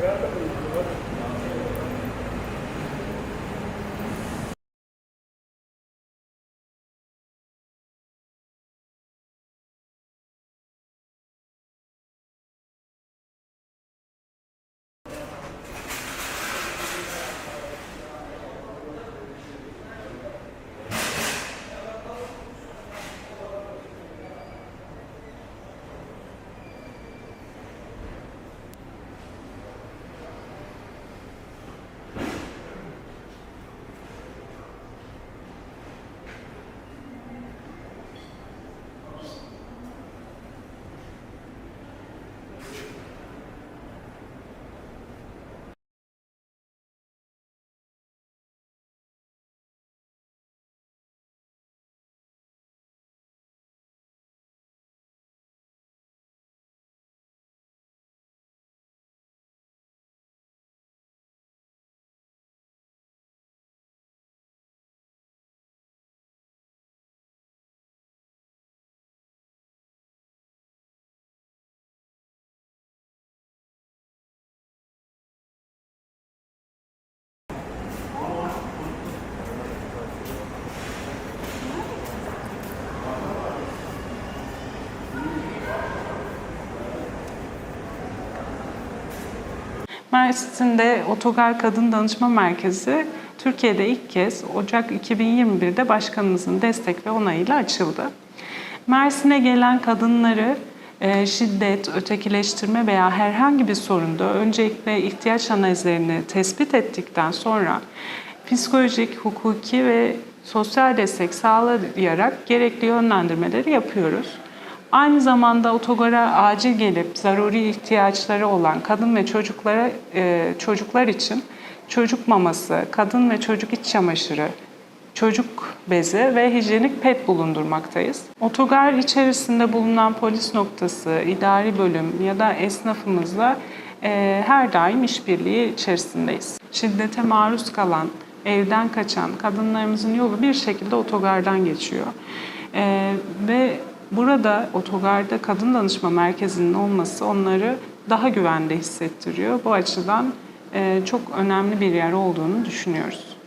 Yeah. Mersin'de Otogar Kadın Danışma Merkezi Türkiye'de ilk kez Ocak 2021'de başkanımızın destek ve onayıyla açıldı. Mersin'e gelen kadınları e, şiddet, ötekileştirme veya herhangi bir sorunda öncelikle ihtiyaç analizlerini tespit ettikten sonra psikolojik, hukuki ve sosyal destek sağlayarak gerekli yönlendirmeleri yapıyoruz. Aynı zamanda otogara acil gelip zaruri ihtiyaçları olan kadın ve çocuklara e, çocuklar için çocuk maması, kadın ve çocuk iç çamaşırı, çocuk bezi ve hijyenik pet bulundurmaktayız. Otogar içerisinde bulunan polis noktası, idari bölüm ya da esnafımızla e, her daim işbirliği içerisindeyiz. Şiddete maruz kalan, evden kaçan kadınlarımızın yolu bir şekilde otogardan geçiyor. E, burada otogarda kadın danışma merkezinin olması onları daha güvende hissettiriyor. Bu açıdan e, çok önemli bir yer olduğunu düşünüyoruz.